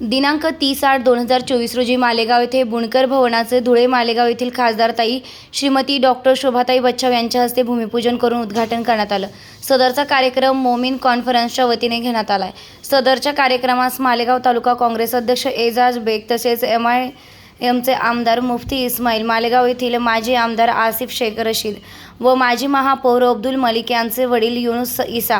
दिनांक तीस आठ दोन हजार चोवीस रोजी मालेगाव येथे बुणकर भवनाचे धुळे मालेगाव येथील खासदारताई श्रीमती डॉक्टर शोभाताई बच्चाव यांच्या हस्ते भूमिपूजन करून उद्घाटन करण्यात आलं. सदरचा कार्यक्रम मोमीन कॉन्फरन्सच्या वतीने घेण्यात आला आहे सदरच्या कार्यक्रमास मालेगाव तालुका काँग्रेस अध्यक्ष एजाज बेग तसेच एम आय एमचे आमदार मुफ्ती इस्माईल मालेगाव येथील माजी आमदार आसिफ शेख रशीद व माजी महापौर अब्दुल मलिक यांचे वडील युनुस इसा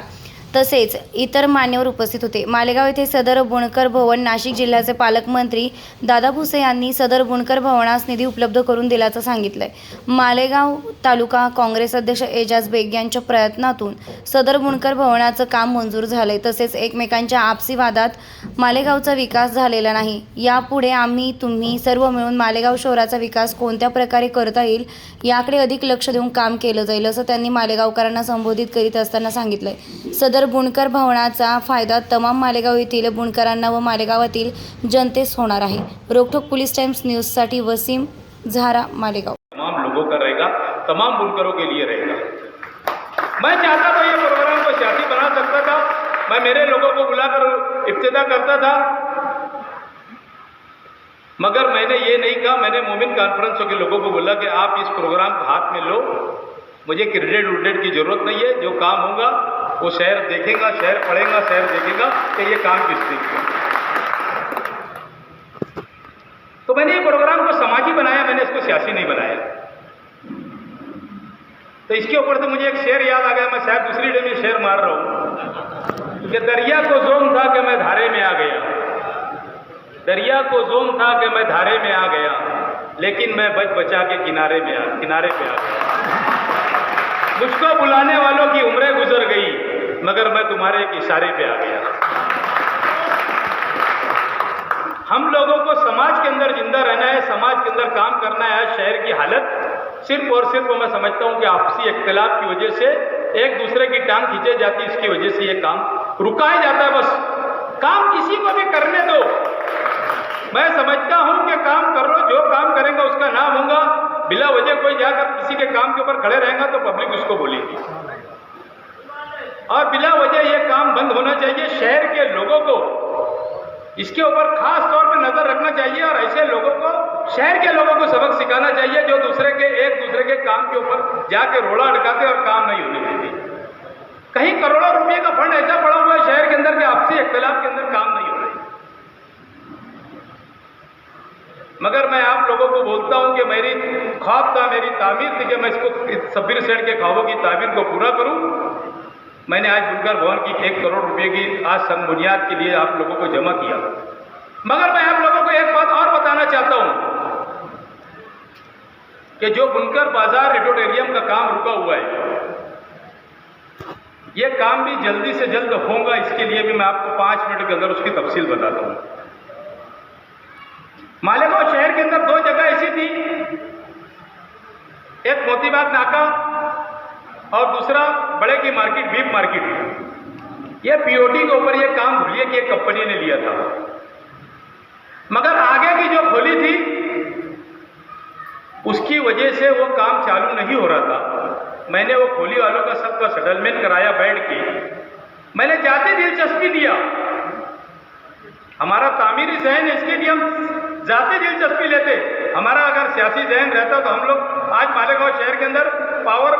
तसेच इतर मान्यवर उपस्थित होते. मालेगाव येथे सदर बुणकर भवन नाशिक जिल्ह्याचे पालकमंत्री दादा भुसे यांनी सदर बुणकर भवनास निधी उपलब्ध करून दिल्याचं सांगितलंय. मालेगाव तालुका काँग्रेस अध्यक्ष एजाज बेग यांच्या प्रयत्नातून सदर बुणकर भवनाचं काम मंजूर झालंय. तसेच एकमेकांच्या आपसी वादात मालेगावचा विकास झालेला नाही. यापुढे आम्ही तुम्ही सर्व मिळून मालेगाव शहराचा विकास कोणत्या प्रकारे करता येईल याकडे अधिक लक्ष देऊन काम केलं जाईल असं त्यांनी मालेगावकरांना संबोधित करीत असताना सांगितलंय. सदर बुणकर भवनाचा फ़ायदा तमाम मालेगाव येथील बुणकरांना व मालेगावातील जनतेस होणार आहे. रोकठोक पोलीस टाइम्स न्यूजसाठी वसीम झारा, मालेगाव. तमाम लोगों का रहेगा, तमाम बुनकरों के लिए रहेगा। मैं चाहता था ये प्रोग्राम को सियासी बना सकता था। मैं मेरे लोगों को बुलाकर इब्तदा करता था। मगर मैंने ये नहीं कहा, मैंने मोमिन कॉन्फ्रेंसों के लोगों को बोला कि आप इस प्रोग्राम को हाथ में लो। मुझे क्रेडिट उडेट की ज़रूरत नहीं है, जो काम होगा, वो शहर देखेगा, शहर पढ़ेगा, शहर देखेगा कि ये काम किस चीज़ का तो मैंने ये प्रोग्राम को समाजी बनाया, मैंने इसको सियासी नहीं बनाया। तो इसके ऊपर तो मुझे एक शेर याद आ गया, मैं शायद दूसरी डे में शेर मार रहा हूँ। कि दरिया को जोम था कि मैं धारे में आ गया। दरिया को जोम था कि मैं धारे में आ गया, लेकिन मैं बच बचा के किनारे में आ, किनारे पे आ गया। मुझको बुलाने वालों की उम्रें गुजर गई, मगर मैं तुम्हारे एक इशारे पे आ गया। हम लोगों को समाज के अंदर ज़िंदा रहना है, समाज के अंदर काम करना है शहर की हालत सिर्फ़ और सिर्फ़ मैं समझता हूँ कि आपसी इख्तलाफ की वजह से एक दूसरे की टांग खींचे जाती, इसकी वजह से ये काम रुकाया जाता है बस। काम किसी को भी करने दो। मैं समझता हूँ कि काम कर लो जो काम करेंगे उसका नाम होगा बिला वजह कोई जाकर किसी के काम के ऊपर खड़े रहेगा तो पब्लिक उसको बोलेगी। और बिला वजह ये काम बंद होना चाहिए, शहर के लोगों को। इसके ऊपर खास तौर पर नज़र रखना चाहिए और ऐसे लोगों को, शहर के लोगों को सबक सिखाना चाहिए जो दूसरे के, एक दूसरे के काम के ऊपर जाके रोड़ा अटकाते और काम नहीं होने देते। कहीं करोड़ों रुपए का फंड ऐसा पड़ा हुआ है, शहर के अंदर कि आपसी इख्तलाफ के अंदर काम नहीं हो रहे मगर मैं आप लोगों को बोलता हूँ कि मेरी ख्वाब था, मेरी तामीर थी कि मैं इसको सब्बिर सेठ के ख्वाबों की तामीर को पूरा करूँ। मैंने आज बुनकर भवन की एक करोड़ रुपए की आज संग बुनियाद के लिए आप लोगों को जमा किया। मगर मैं आप लोगों को एक बात और बताना चाहता हूँ कि जो बुनकर बाज़ार रेडोटेरियम का काम रुका हुआ है, ये काम भी जल्दी से जल्द होगा। इसके लिए भी मैं आपको पाँच मिनट के अंदर उसकी तफसील बताता हूँ। मालेगांव शहर के अंदर दो जगह ऐसी थी। एक मोतीबाग नाका और दूसरा बड़े की मार्केट बीप मार्केट। ये पीओटी के ऊपर ये काम भूलिए कि एक कंपनी ने लिया था। मगर आगे की जो खोली थी, उसकी वजह से वो काम चालू नहीं हो रहा था। मैंने वो खोली वालों का सबका सेटलमेंट कराया बैठ के। मैंने जाते दिलचस्पी दिया। हमारा तामीरी जहन इसके लिए हम जाते दिलचस्पी लेते। हमारा अगर सियासी जहन रहता तो हम लोग आज मालेगांव शहर के अंदर पावर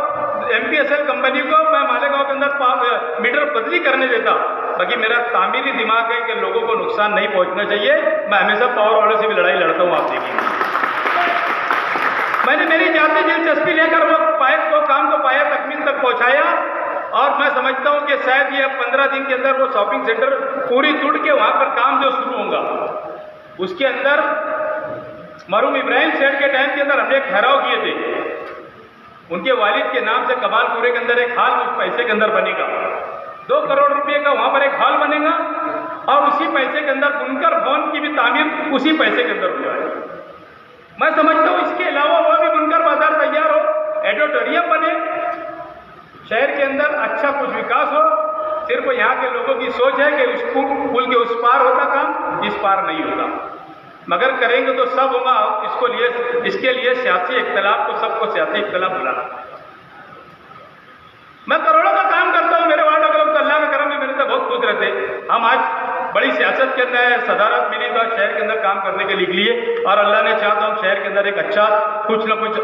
एमपीएसएल कंपनी को मैं मालेगांव के अंदर मीटर बदली करने देता। बाकी मेरा तामीरी दिमाग है कि लोगों को नुकसान नहीं पहुँचना चाहिए। मैं हमेशा पावर वालों से भी लड़ाई लड़ता हूँ आप देखेंगे मैंने मेरी जाती दिलचस्पी लेकर वो पाइप को, काम को पाया, तकमील तक पहुँचाया। और मैं समझता हूँ कि शायद ये पंद्रह दिन के अंदर वो शॉपिंग सेंटर पूरी टूट के वहाँ पर काम जो शुरू होगा। उसके अंदर मरूम इब्राहिम सेठ के टाइम के अंदर हमने ठहराव किए थे। उनके वालिद के नाम से कबालपुरे के अंदर एक हाल उस पैसे के अंदर बनेगा। दो करोड़ रुपए का वहाँ पर एक हॉल बनेगा और उसी पैसे के अंदर बुनकर भवन की भी तामीर उसी पैसे के अंदर हो जाएगी। मैं समझता हूँ इसके अलावा वह भी बुनकर बाज़ार तैयार हो, एडोटोरियम बने, शहर के अंदर अच्छा कुछ विकास हो सिर्फ़ यहाँ के लोगों की सोच है कि उस पुल के उस पार होता काम, इस पार नहीं होता। मगर करेंगे तो सब होगा, इसको लिए, इसके लिए सियासी इख्तलाफ को सबको सियासी इख्तलाफ बुलाना। मैं करोड़ों का काम करता हूँ, मेरे वार्ड लोग तो अल्लाह के करम में मेरे से बहुत खुश रहते हम आज बड़ी सियासत के अंदर सदारत मिली तो शहर के अंदर काम करने के लिए और अल्लाह ने चाहा तो हम शहर के अंदर एक अच्छा कुछ ना कुछ